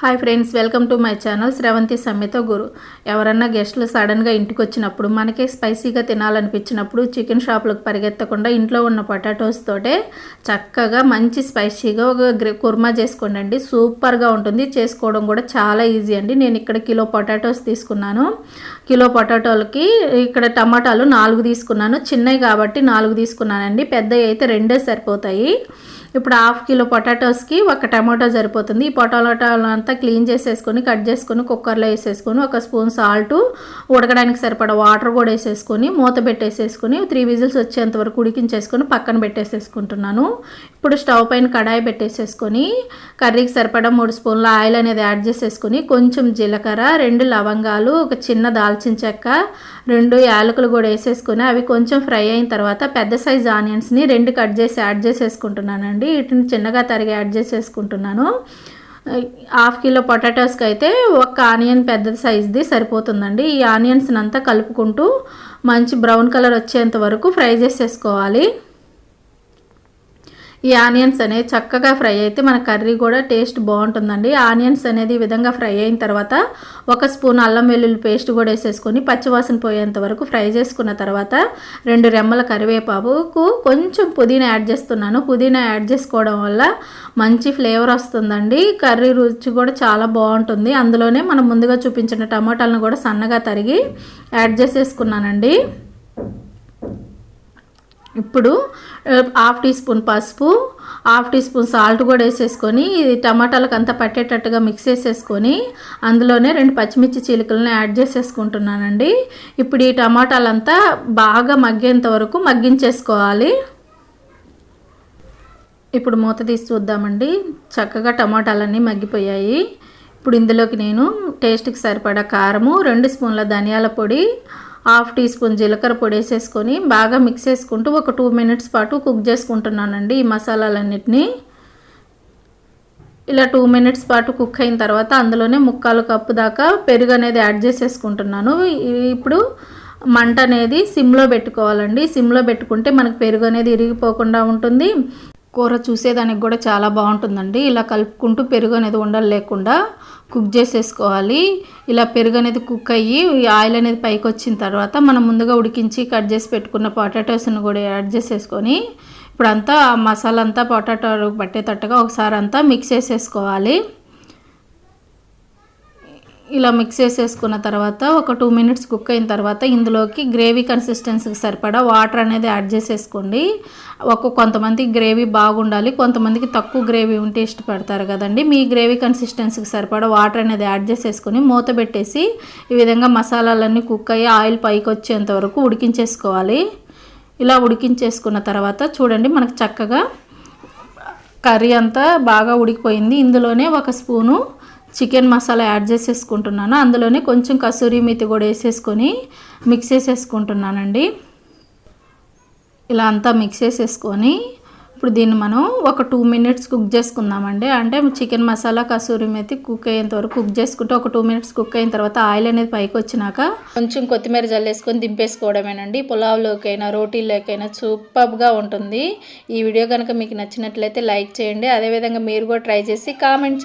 Hi friends welcome to my channel Sravanthi Sammita Guru. ఎవరన్నా గెస్ట్లు సడన్గా ఇంటికి వచ్చినప్పుడు మనకే స్పైసీగా తినాలనిపించినప్పుడు చికెన్ షాపులకు పరిగెత్తకుండా ఇంట్లో ఉన్న పొటాటోస్ తోటే చక్కగా మంచి స్పైసీగా ఒక గ్రే కుర్మా చేసుకోండి అండి సూపర్గా ఉంటుంది. చేసుకోవడం కూడా చాలా ఈజీ అండి. నేను ఇక్కడ కిలో పొటాటోస్ తీసుకున్నాను. కిలో పొటాటోలకి ఇక్కడ టమాటాలు నాలుగు తీసుకున్నాను. చిన్నవి కాబట్టి నాలుగు తీసుకున్నానండి. పెద్దవి అయితే రెండే సరిపోతాయి. ఇప్పుడు హాఫ్ కిలో పొటాటోస్కి ఒక టమాటో సరిపోతుంది. ఈ పొటాటోలు అంతా క్లీన్ చేసేసుకొని కట్ చేసుకొని కుక్కర్లో వేసేసుకొని ఒక స్పూన్ సాల్ట్ ఉడకడానికి సరిపడా వాటర్ కూడా వేసేసుకొని మూత పెట్టేసేసుకొని త్రీ విజిల్స్ వచ్చేంత వరకు ఉడికించేసుకొని పక్కన పెట్టేసేసుకుంటున్నాను. ఇప్పుడు స్టవ్ పైన కడాయి పెట్టేసేసుకొని కర్రీకి సరిపడా మూడు స్పూన్ల ఆయిల్ అనేది యాడ్ చేసేసుకొని కొంచెం జీలకర్ర రెండు లవంగాలు ఒక చిన్న దాల్చిన చెక్క రెండు యాలకులు కూడా వేసేసుకొని అవి కొంచెం ఫ్రై అయిన తర్వాత పెద్ద సైజ్ ఆనియన్స్ని రెండు కట్ చేసి యాడ్ చేసేసుకుంటున్నానండి. వీటిని చిన్నగా తరిగి యాడ్ చేసేసుకుంటున్నాను. హాఫ్ కిలో పొటాటోస్కి అయితే ఒక ఆనియన్ పెద్ద సైజ్ది సరిపోతుందండి. ఈ ఆనియన్స్ని అంతా కలుపుకుంటూ మంచి బ్రౌన్ కలర్ వచ్చేంత వరకు ఫ్రై చేసేసుకోవాలి. ఈ ఆనియన్స్ అనేది చక్కగా ఫ్రై అయితే మన కర్రీ కూడా టేస్ట్ బాగుంటుందండి. ఆనియన్స్ అనేది ఈ విధంగా ఫ్రై అయిన తర్వాత ఒక స్పూన్ అల్లం వెల్లుల్లి పేస్ట్ కూడా వేసేసుకొని పచ్చివాసన పోయేంత వరకు ఫ్రై చేసుకున్న తర్వాత రెండు రెమ్మల కరివేపాకుకు కొంచెం పుదీనా యాడ్ చేస్తున్నాను. పుదీనా యాడ్ చేసుకోవడం వల్ల మంచి ఫ్లేవర్ వస్తుందండి. కర్రీ రుచి కూడా చాలా బాగుంటుంది. అందులోనే మనం ముందుగా చూపించిన టమాటాలను కూడా సన్నగా తరిగి యాడ్ చేసేసుకున్నానండి. ఇప్పుడు హాఫ్ టీ స్పూన్ పసుపు హాఫ్ టీ స్పూన్ సాల్ట్ కూడా వేసేసుకొని ఇది టమాటాలకు అంతా పట్టేటట్టుగా మిక్స్ చేసేసుకొని అందులోనే రెండు పచ్చిమిర్చి చీలికలను యాడ్ చేసేసుకుంటున్నానండి. ఇప్పుడు ఈ టమాటాలంతా బాగా మగ్గేంత వరకు మగ్గించేసుకోవాలి. ఇప్పుడు మూత తీసి చూద్దామండి. చక్కగా టమాటాలన్నీ మగ్గిపోయాయి. ఇప్పుడు ఇందులోకి నేను టేస్ట్కి సరిపడా కారము రెండు స్పూన్ల ధనియాల పొడి హాఫ్ టీ స్పూన్ జీలకర్ర పొడి వేసేసుకొని బాగా మిక్స్ చేసుకుంటూ ఒక టూ మినిట్స్ పాటు కుక్ చేసుకుంటున్నానండి ఈ మసాలాలన్నిటినీ. ఇలా టూ మినిట్స్ పాటు కుక్ అయిన తర్వాత అందులోనే ముక్కాలు కప్పు దాకా పెరుగు అనేది యాడ్ చేసేసుకుంటున్నాను. ఇప్పుడు మంట అనేది సిమ్లో పెట్టుకోవాలండి. సిమ్లో పెట్టుకుంటే మనకు పెరుగు అనేది ఇరిగిపోకుండా ఉంటుంది. కూర చూసేదానికి కూడా చాలా బాగుంటుందండి. ఇలా కలుపుకుంటూ పెరుగు అనేది ఉండలు లేకుండా కుక్ చేసేసుకోవాలి. ఇలా పెరుగు అనేది కుక్ అయ్యి ఆయిల్ అనేది పైకి వచ్చిన తర్వాత మనం ముందుగా ఉడికించి కట్ చేసి పెట్టుకున్న పొటాటోస్ని కూడా యాడ్ చేసేసుకొని ఇప్పుడంతా మసాలా అంతా పొటాటో పట్టేటట్టుగా ఒకసారి అంతా మిక్స్ చేసేసుకోవాలి. ఇలా మిక్స్ చేసేసుకున్న తర్వాత ఒక టూ మినిట్స్ కుక్ అయిన తర్వాత ఇందులోకి గ్రేవీ కన్సిస్టెన్సీకి సరిపడా వాటర్ అనేది యాడ్ చేసేసుకోండి. ఒక కొంతమంది గ్రేవీ బాగుండాలి కొంతమందికి తక్కువ గ్రేవీ ఉంటే ఇష్టపడతారు కదండి. మీ గ్రేవీ కన్సిస్టెన్సీకి సరిపడా వాటర్ అనేది యాడ్ చేసేసుకొని మూత పెట్టేసి ఈ విధంగా మసాలాలన్నీ కుక్ అయ్యి ఆయిల్ పైకి వచ్చేంత వరకు ఉడికించేసుకోవాలి. ఇలా ఉడికించేసుకున్న తర్వాత చూడండి మనకు చక్కగా కర్రీ అంతా బాగా ఉడికిపోయింది. ఇందులోనే ఒక స్పూను చికెన్ మసాలా యాడ్ చేసేసుకుంటున్నాను. అందులోనే కొంచెం కసూరి మెతి కూడా వేసేసుకొని మిక్స్ చేసేసుకుంటున్నానండి. ఇలా అంతా మిక్స్ చేసేసుకొని ఇప్పుడు దీన్ని మనం ఒక టూ మినిట్స్ కుక్ చేసుకుందామండి. అంటే చికెన్ మసాలా కసూరి మెతి కుక్ అయ్యేంత వరకు కుక్ చేసుకుంటే ఒక టూ మినిట్స్ కుక్ అయిన తర్వాత ఆయిల్ అనేది పైకి వచ్చినాక కొంచెం కొత్తిమీర జల్లేసుకొని దింపేసుకోవడమేనండి. పులావ్లోకైనా రోటీల్లోకైనా సూపర్గా ఉంటుంది. ఈ వీడియో కనుక మీకు నచ్చినట్లయితే లైక్ చేయండి. అదేవిధంగా మీరు కూడా ట్రై చేసి కామెంట్ చేయండి.